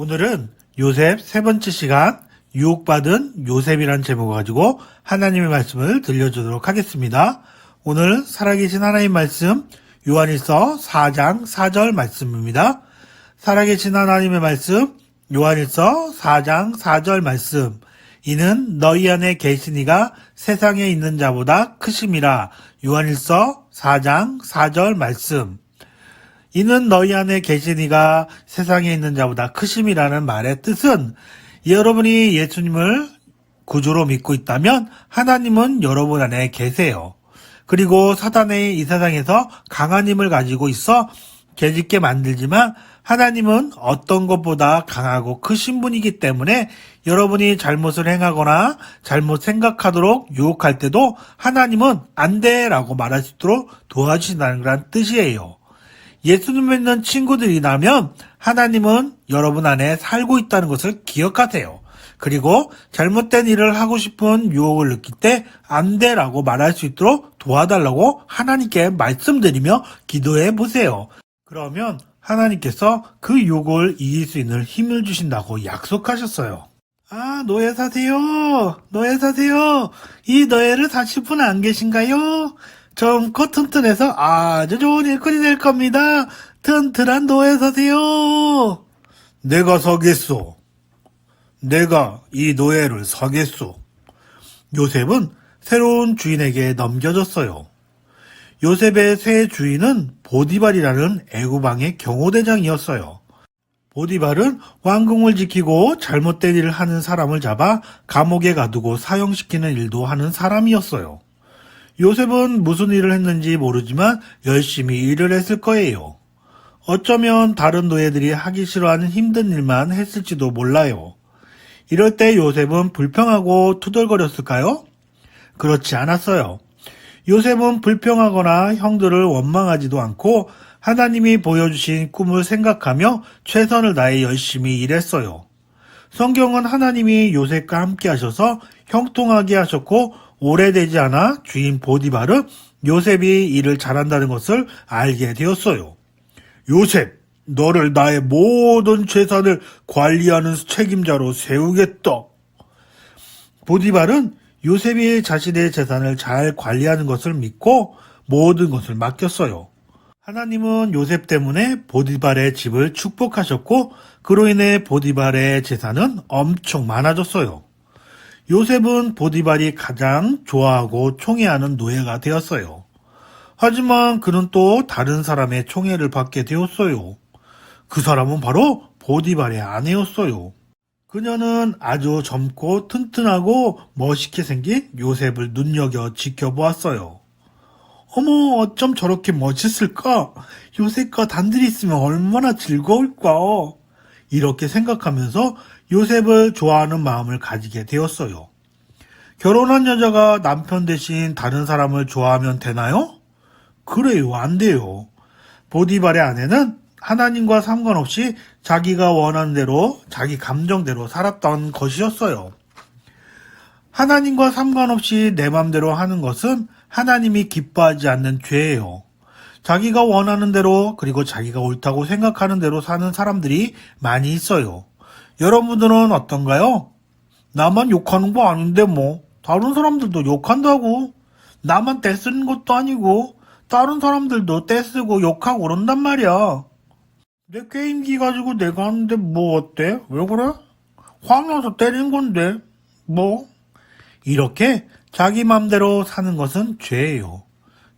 오늘은 요셉 세 번째 시간 유혹받은 요셉이란 제목을 가지고 하나님의 말씀을 들려주도록 하겠습니다. 오늘 살아계신 하나님 말씀 요한일서 4장 4절 말씀입니다. 살아계신 하나님의 말씀 요한일서 4장 4절 말씀 이는 너희 안에 계시니가 세상에 있는 자보다 크심이라 요한일서 4장 4절 말씀 이는 너희 안에 계시니가 세상에 있는 자보다 크심이라는 말의 뜻은 여러분이 예수님을 구주로 믿고 있다면 하나님은 여러분 안에 계세요. 그리고 사단의 이 세상에서 강한 힘을 가지고 있어 죄짓게 만들지만 하나님은 어떤 것보다 강하고 크신 분이기 때문에 여러분이 잘못을 행하거나 잘못 생각하도록 유혹할 때도 하나님은 안 돼! 라고 말할 수 있도록 도와주신다는 그런 뜻이에요. 예수님 믿는 친구들이라면 하나님은 여러분 안에 살고 있다는 것을 기억하세요. 그리고 잘못된 일을 하고 싶은 유혹을 느낄 때 안 돼라고 말할 수 있도록 도와달라고 하나님께 말씀드리며 기도해 보세요. 그러면 하나님께서 그 유혹을 이길 수 있는 힘을 주신다고 약속하셨어요. 아, 노예 사세요. 노예 사세요. 이 노예를 사실 분 안 계신가요? 젊고 튼튼해서 아주 좋은 일꾼이 될 겁니다. 튼튼한 노예 서세요. 내가 서겠소. 내가 이 노예를 서겠소. 요셉은 새로운 주인에게 넘겨졌어요. 요셉의 새 주인은 보디발이라는 애구방의 경호대장이었어요. 보디발은 왕궁을 지키고 잘못된 일을 하는 사람을 잡아 감옥에 가두고 사형시키는 일도 하는 사람이었어요. 요셉은 무슨 일을 했는지 모르지만 열심히 일을 했을 거예요. 어쩌면 다른 노예들이 하기 싫어하는 힘든 일만 했을지도 몰라요. 이럴 때 요셉은 불평하고 투덜거렸을까요? 그렇지 않았어요. 요셉은 불평하거나 형들을 원망하지도 않고 하나님이 보여주신 꿈을 생각하며 최선을 다해 열심히 일했어요. 성경은 하나님이 요셉과 함께 하셔서 형통하게 하셨고 오래되지 않아 주인 보디발은 요셉이 일을 잘한다는 것을 알게 되었어요. 요셉, 너를 나의 모든 재산을 관리하는 책임자로 세우겠다. 보디발은 요셉이 자신의 재산을 잘 관리하는 것을 믿고 모든 것을 맡겼어요. 하나님은 요셉 때문에 보디발의 집을 축복하셨고 그로 인해 보디발의 재산은 엄청 많아졌어요. 요셉은 보디발이 가장 좋아하고 총애하는 노예가 되었어요. 하지만 그는 또 다른 사람의 총애를 받게 되었어요. 그 사람은 바로 보디발의 아내였어요. 그녀는 아주 젊고 튼튼하고 멋있게 생긴 요셉을 눈여겨 지켜보았어요. 어머, 어쩜 저렇게 멋있을까? 요셉과 단둘이 있으면 얼마나 즐거울까? 이렇게 생각하면서 요셉을 좋아하는 마음을 가지게 되었어요. 결혼한 여자가 남편 대신 다른 사람을 좋아하면 되나요? 그래요, 안 돼요. 보디발의 아내는 하나님과 상관없이 자기가 원하는 대로, 자기 감정대로 살았던 것이었어요. 하나님과 상관없이 내 맘대로 하는 것은 하나님이 기뻐하지 않는 죄예요. 자기가 원하는 대로 그리고 자기가 옳다고 생각하는 대로 사는 사람들이 많이 있어요. 여러분들은 어떤가요? 나만 욕하는 거 아닌데 뭐 다른 사람들도 욕한다고 나만 떼쓰는 것도 아니고 다른 사람들도 떼쓰고 욕하고 그런단 말이야. 내 게임기 가지고 내가 하는데 뭐 어때? 왜 그래? 화나서 때리는 건데 뭐 이렇게 자기 맘대로 사는 것은 죄예요.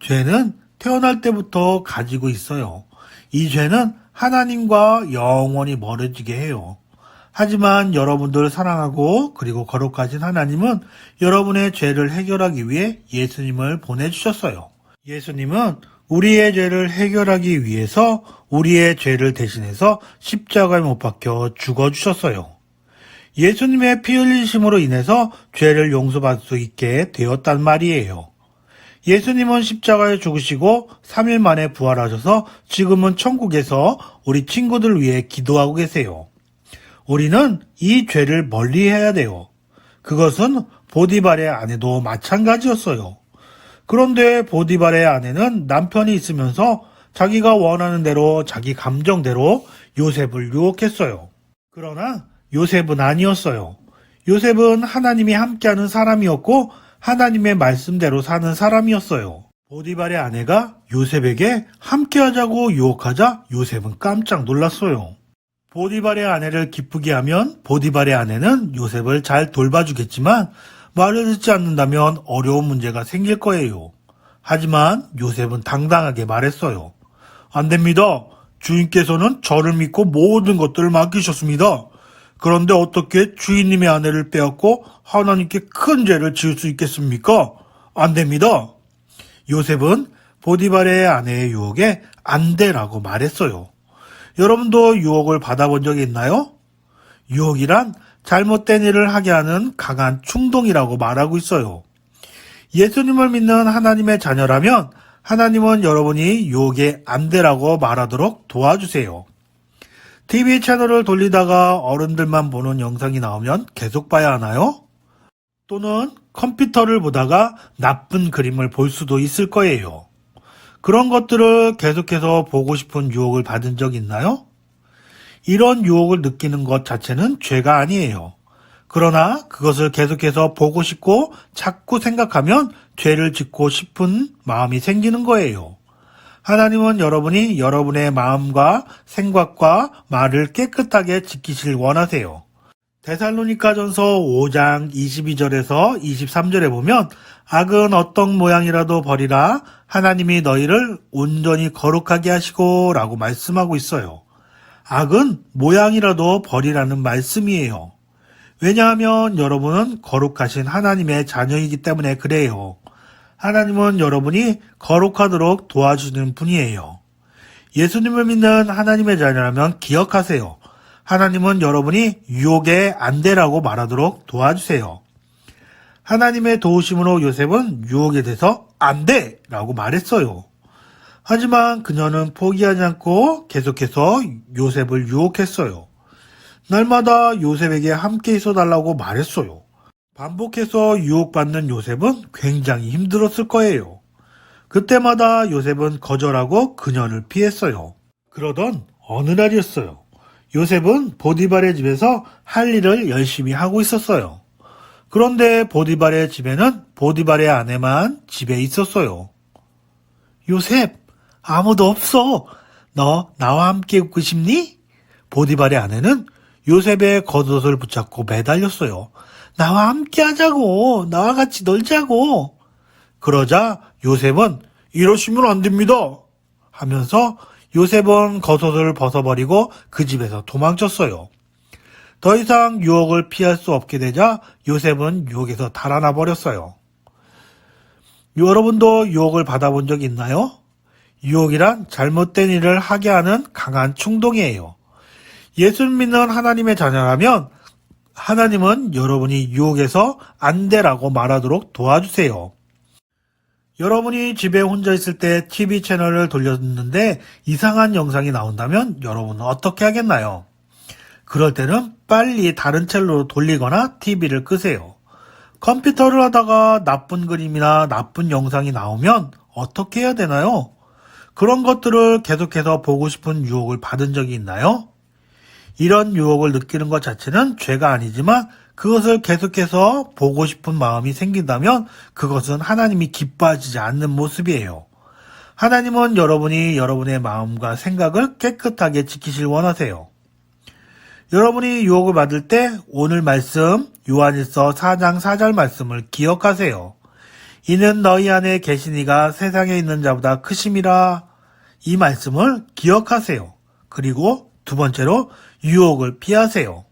죄는 태어날 때부터 가지고 있어요. 이 죄는 하나님과 영원히 멀어지게 해요. 하지만 여러분들을 사랑하고 그리고 거룩하신 하나님은 여러분의 죄를 해결하기 위해 예수님을 보내주셨어요. 예수님은 우리의 죄를 해결하기 위해서 우리의 죄를 대신해서 십자가에 못 박혀 죽어주셨어요. 예수님의 피 흘리심으로 인해서 죄를 용서받을 수 있게 되었단 말이에요. 예수님은 십자가에 죽으시고 3일 만에 부활하셔서 지금은 천국에서 우리 친구들 위해 기도하고 계세요. 우리는 이 죄를 멀리 해야 돼요. 그것은 보디발의 아내도 마찬가지였어요. 그런데 보디발의 아내는 남편이 있으면서 자기가 원하는 대로 자기 감정대로 요셉을 유혹했어요. 그러나 요셉은 아니었어요. 요셉은 하나님이 함께하는 사람이었고 하나님의 말씀대로 사는 사람이었어요. 보디발의 아내가 요셉에게 함께하자고 유혹하자 요셉은 깜짝 놀랐어요. 보디발의 아내를 기쁘게 하면 보디발의 아내는 요셉을 잘 돌봐주겠지만 말을 듣지 않는다면 어려운 문제가 생길 거예요. 하지만 요셉은 당당하게 말했어요. 안 됩니다. 주인께서는 저를 믿고 모든 것들을 맡기셨습니다. 그런데 어떻게 주인님의 아내를 빼앗고 하나님께 큰 죄를 지을 수 있겠습니까? 안 됩니다. 요셉은 보디발의 아내의 유혹에 안 돼라고 말했어요. 여러분도 유혹을 받아본 적이 있나요? 유혹이란 잘못된 일을 하게 하는 강한 충동이라고 말하고 있어요. 예수님을 믿는 하나님의 자녀라면 하나님은 여러분이 유혹에 안 되라고 말하도록 도와주세요. TV 채널을 돌리다가 어른들만 보는 영상이 나오면 계속 봐야 하나요? 또는 컴퓨터를 보다가 나쁜 그림을 볼 수도 있을 거예요. 그런 것들을 계속해서 보고 싶은 유혹을 받은 적 있나요? 이런 유혹을 느끼는 것 자체는 죄가 아니에요. 그러나 그것을 계속해서 보고 싶고 자꾸 생각하면 죄를 짓고 싶은 마음이 생기는 거예요. 하나님은 여러분이 여러분의 마음과 생각과 말을 깨끗하게 지키실 원하세요. 데살로니가전서 5장 22절에서 23절에 보면 악은 어떤 모양이라도 버리라 하나님이 너희를 온전히 거룩하게 하시고라고 말씀하고 있어요. 악은 모양이라도 버리라는 말씀이에요. 왜냐하면 여러분은 거룩하신 하나님의 자녀이기 때문에 그래요. 하나님은 여러분이 거룩하도록 도와주는 분이에요. 예수님을 믿는 하나님의 자녀라면 기억하세요. 하나님은 여러분이 유혹에 안 되라고 말하도록 도와주세요. 하나님의 도우심으로 요셉은 유혹에 대해서 안 돼! 라고 말했어요. 하지만 그녀는 포기하지 않고 계속해서 요셉을 유혹했어요. 날마다 요셉에게 함께 있어 달라고 말했어요. 반복해서 유혹받는 요셉은 굉장히 힘들었을 거예요. 그때마다 요셉은 거절하고 그녀를 피했어요. 그러던 어느 날이었어요. 요셉은 보디발의 집에서 할 일을 열심히 하고 있었어요. 그런데 보디발의 집에는 보디발의 아내만 집에 있었어요. 요셉, 아무도 없어. 너 나와 함께 웃고 싶니? 보디발의 아내는 요셉의 겉옷을 붙잡고 매달렸어요. 나와 함께 하자고. 나와 같이 놀자고. 그러자 요셉은 이러시면 안 됩니다. 하면서 요셉은 겉옷을 벗어버리고 그 집에서 도망쳤어요. 더 이상 유혹을 피할 수 없게 되자 요셉은 유혹에서 달아나 버렸어요. 여러분도 유혹을 받아본 적 있나요? 유혹이란 잘못된 일을 하게 하는 강한 충동이에요. 예수 믿는 하나님의 자녀라면 하나님은 여러분이 유혹에서 안 되라고 말하도록 도와주세요. 여러분이 집에 혼자 있을 때 TV 채널을 돌렸는데 이상한 영상이 나온다면 여러분은 어떻게 하겠나요? 그럴 때는 빨리 다른 채널로 돌리거나 TV를 끄세요. 컴퓨터를 하다가 나쁜 그림이나 나쁜 영상이 나오면 어떻게 해야 되나요? 그런 것들을 계속해서 보고 싶은 유혹을 받은 적이 있나요? 이런 유혹을 느끼는 것 자체는 죄가 아니지만 그것을 계속해서 보고 싶은 마음이 생긴다면 그것은 하나님이 기뻐하지 않는 모습이에요. 하나님은 여러분이 여러분의 마음과 생각을 깨끗하게 지키실 원하세요. 여러분이 유혹을 받을 때 오늘 말씀 요한일서 4장 4절 말씀을 기억하세요. 이는 너희 안에 계신 이가 세상에 있는 자보다 크심이라 이 말씀을 기억하세요. 그리고 두 번째로 유혹을 피하세요.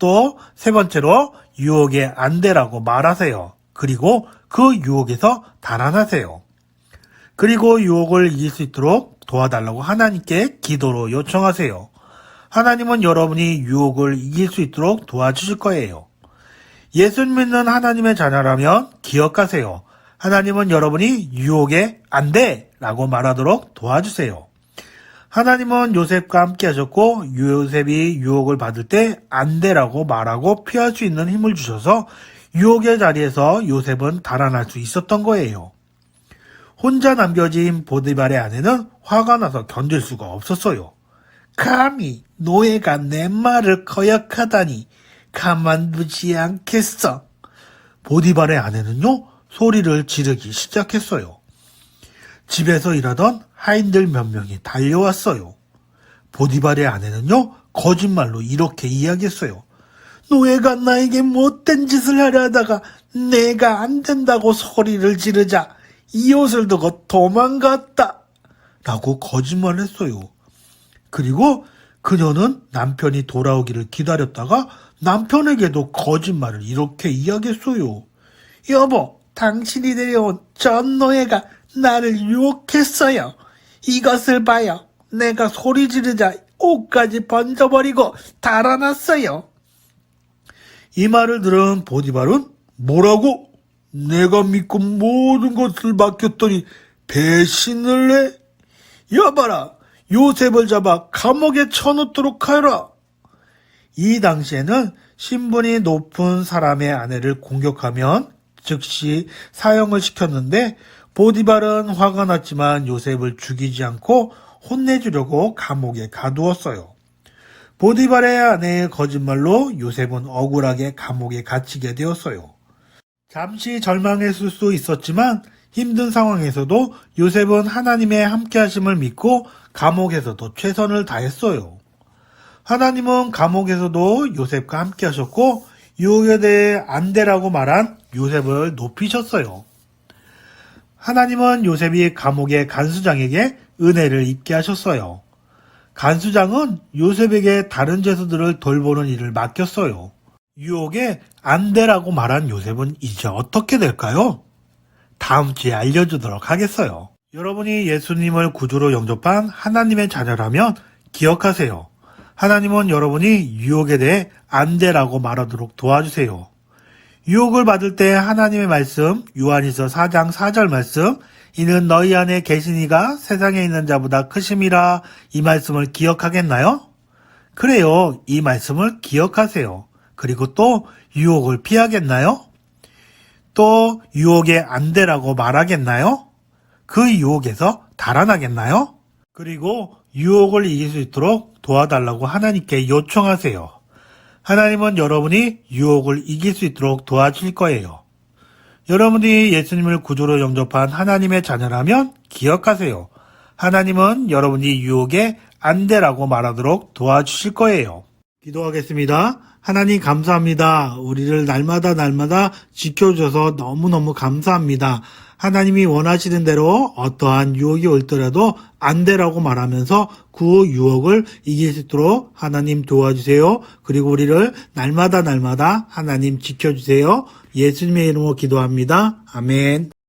또 세 번째로 유혹에 안 되라고 말하세요. 그리고 그 유혹에서 달아나세요. 그리고 유혹을 이길 수 있도록 도와달라고 하나님께 기도로 요청하세요. 하나님은 여러분이 유혹을 이길 수 있도록 도와주실 거예요. 예수 믿는 하나님의 자녀라면 기억하세요. 하나님은 여러분이 유혹에 안 돼! 라고 말하도록 도와주세요. 하나님은 요셉과 함께 하셨고 요셉이 유혹을 받을 때 안 되라고 말하고 피할 수 있는 힘을 주셔서 유혹의 자리에서 요셉은 달아날 수 있었던 거예요. 혼자 남겨진 보디발의 아내는 화가 나서 견딜 수가 없었어요. 감히 노예가 내 말을 거역하다니 가만두지 않겠어. 보디발의 아내는요, 소리를 지르기 시작했어요. 집에서 일하던 하인들 몇 명이 달려왔어요. 보디발의 아내는요, 거짓말로 이렇게 이야기했어요. 노예가 나에게 못된 짓을 하려 하다가 내가 안 된다고 소리를 지르자 이 옷을 두고 도망갔다. 라고 거짓말을 했어요. 그리고 그녀는 남편이 돌아오기를 기다렸다가 남편에게도 거짓말을 이렇게 이야기했어요. 여보, 당신이 데려온 전 노예가 나를 유혹했어요. 이것을 봐요. 내가 소리 지르자 옷까지 번져버리고 달아났어요. 이 말을 들은 보디발은 뭐라고? 내가 믿고 모든 것을 맡겼더니 배신을 해? 여봐라, 요셉을 잡아 감옥에 쳐넣도록 하라. 이 당시에는 신분이 높은 사람의 아내를 공격하면 즉시 사형을 시켰는데 보디발은 화가 났지만 요셉을 죽이지 않고 혼내주려고 감옥에 가두었어요. 보디발의 아내의 거짓말로 요셉은 억울하게 감옥에 갇히게 되었어요. 잠시 절망했을 수 있었지만 힘든 상황에서도 요셉은 하나님의 함께하심을 믿고 감옥에서도 최선을 다했어요. 하나님은 감옥에서도 요셉과 함께하셨고 유혹에 대해 안 되라고 말한 요셉을 높이셨어요. 하나님은 요셉이 감옥의 간수장에게 은혜를 입게 하셨어요. 간수장은 요셉에게 다른 죄수들을 돌보는 일을 맡겼어요. 유혹에 안 되라고 말한 요셉은 이제 어떻게 될까요? 다음 주에 알려주도록 하겠어요. 여러분이 예수님을 구주로 영접한 하나님의 자녀라면 기억하세요. 하나님은 여러분이 유혹에 대해 안 되라고 말하도록 도와주세요. 유혹을 받을 때 하나님의 말씀, 요한이서 4장 4절 말씀, 이는 너희 안에 계신 이가 세상에 있는 자보다 크심이라 이 말씀을 기억하겠나요? 그래요. 이 말씀을 기억하세요. 그리고 또 유혹을 피하겠나요? 또 유혹에 안 되라고 말하겠나요? 그 유혹에서 달아나겠나요? 그리고 유혹을 이길 수 있도록 도와달라고 하나님께 요청하세요. 하나님은 여러분이 유혹을 이길 수 있도록 도와줄 거예요. 여러분이 예수님을 구조로 영접한 하나님의 자녀라면 기억하세요. 하나님은 여러분이 유혹에 안 되라고 말하도록 도와주실 거예요. 기도하겠습니다. 하나님 감사합니다. 우리를 날마다 날마다 지켜주셔서 너무너무 감사합니다. 하나님이 원하시는 대로 어떠한 유혹이 올더라도 안 되라고 말하면서 그 유혹을 이길 수 있도록 하나님 도와주세요. 그리고 우리를 날마다 날마다 하나님 지켜주세요. 예수님의 이름으로 기도합니다. 아멘.